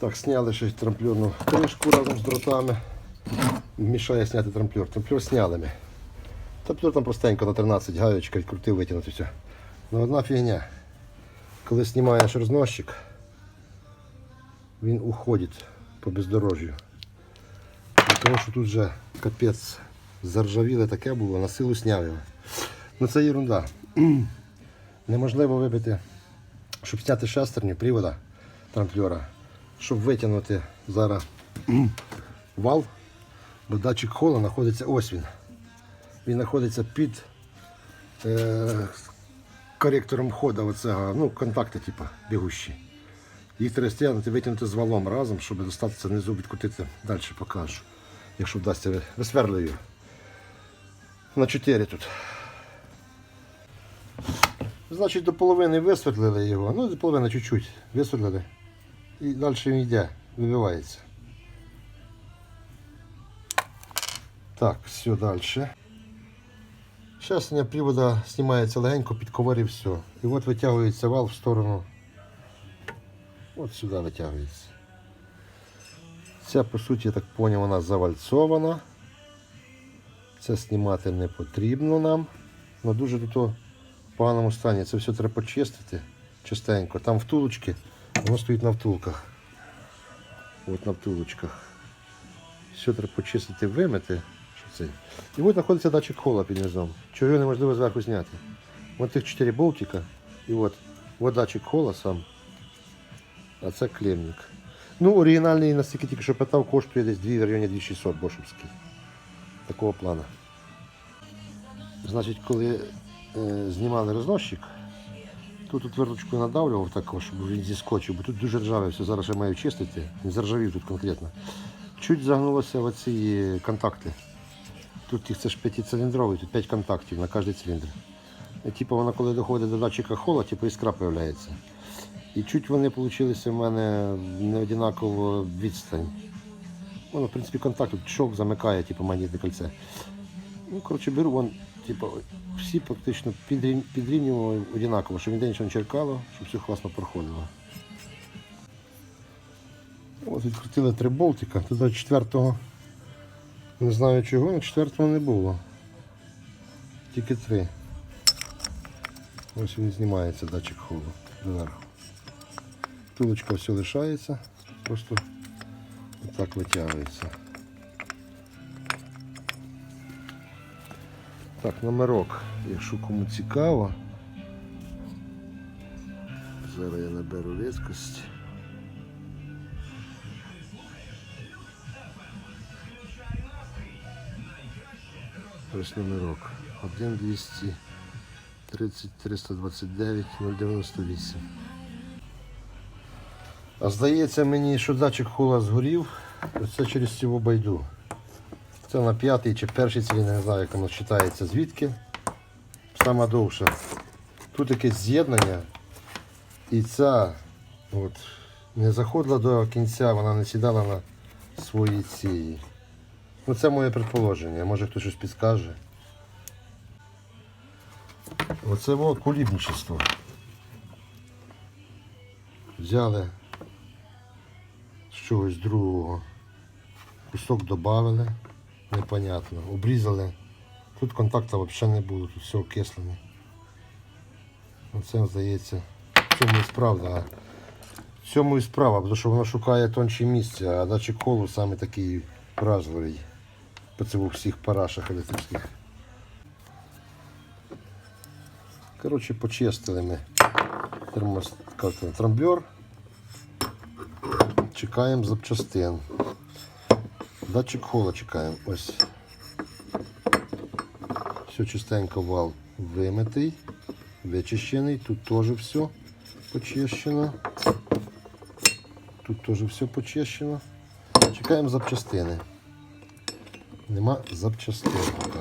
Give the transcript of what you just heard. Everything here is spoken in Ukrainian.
Так, сняли ще й трамплерну кришку разом з дротами. Мішає зняти трамплер. Трамплер сняли ми. Трамплер там простенько на 13 гаєчка, відкрутив, витягнути все. Ну одна фігня. Коли знімаєш розносчик, він уходить по бездорожжю. Тому що тут вже капець заржавіле таке було, на силу сняв. Ну це ерунда. Неможливо вибити, щоб зняти шестерню привода трамплера, щоб витягнути зараз вал, бо датчик хола знаходиться ось він. Він знаходиться під е, коректором хода оцього, ну, контакти, типу, бігущі. Їх треба стягнути, витягнути з валом разом, щоб достатися внизу, відкрутити. Далі покажу. Якщо вдасться висверлюю. На 4 тут. Значить, до половини висверлили його. Ну, до половини чуть-чуть висверлили. І далі він йде, вибивається. Так, все далі. Щаснення привода знімається легенько, під все. І от витягується вал в сторону. От сюди витягується. Ця, по суті, я так зрозумів, вона завальцована. Це знімати не потрібно нам. Ну дуже тут в поганому стані. Це все треба почистити частенько. Там втулочки, воно стоїть на втулках. От на втулочках. Все почистити, вимити. І от знаходиться датчик хола під низом. Чого його неможливо зверху зняти. Ось тих 4 болтика. І от, от датчик хола сам. А це клемник. Ну, оригінальний, наскільки тільки що питав, коштує десь 2 в районі 2600 бошевський. Такого плана. Значить, коли е, знімали розносчик, тут отверточку надавлював також, щоб він зіскочив, бо тут дуже ржавий, все зараз я маю чистити. Він заржавів тут конкретно. Чуть загнулося в оці контакти. Тут їх це ж п'ятициліндровий, тут 5 контактів на кожний циліндр. Типу, воно коли доходить до датчика хола, типу іскра з'являється. І чуть вони вийшли в мене не однаково відстань. Воно, в принципі, контакт тут замикає, типу магнітне кольце. Ну, коротше, беру вон, типу, всі практично підрів- підрівнював однаково, щоб ніде нічого не черкало, щоб все класно проходило. Ось відкрутили три болтика, туди четвертого. Не знаю чого, але четвертого не було. Тільки три. Ось він знімається датчик холу доверху. Тулочка все лишається, просто так витягується. Так, номерок, якщо кому цікаво. Зараз я наберу різкость. Ось номерок. 1 230 329 098. А здається мені, що датчик хула згорів. Це через цю байду. Це на п'ятий чи перший циліндр, не знаю, як воно читається звідки. Сама довша. Тут якесь з'єднання. І ця от, не заходила до кінця, вона не сідала на свої ці. Ну це моє предположення, може хтось щось підскаже. Оце во кулібничество. Взяли з чогось другого. Кусок додали, непонятно. Обрізали. Тут контакту взагалі не було, тут все окислене. Оце здається. В цьому і справа. В цьому і справа, тому що воно шукає тонші місця, а датчик колу саме такий вразливий. По цих всіх парашах електричних. Коротше, почистили ми термос, трамблер. Чекаємо запчастин. Датчик хола чекаємо. Ось. Все чистенько вал вимитий, вичищений. Тут теж все почищено. Тут теж все почищено. Чекаємо запчастини. Нема запчастин поки.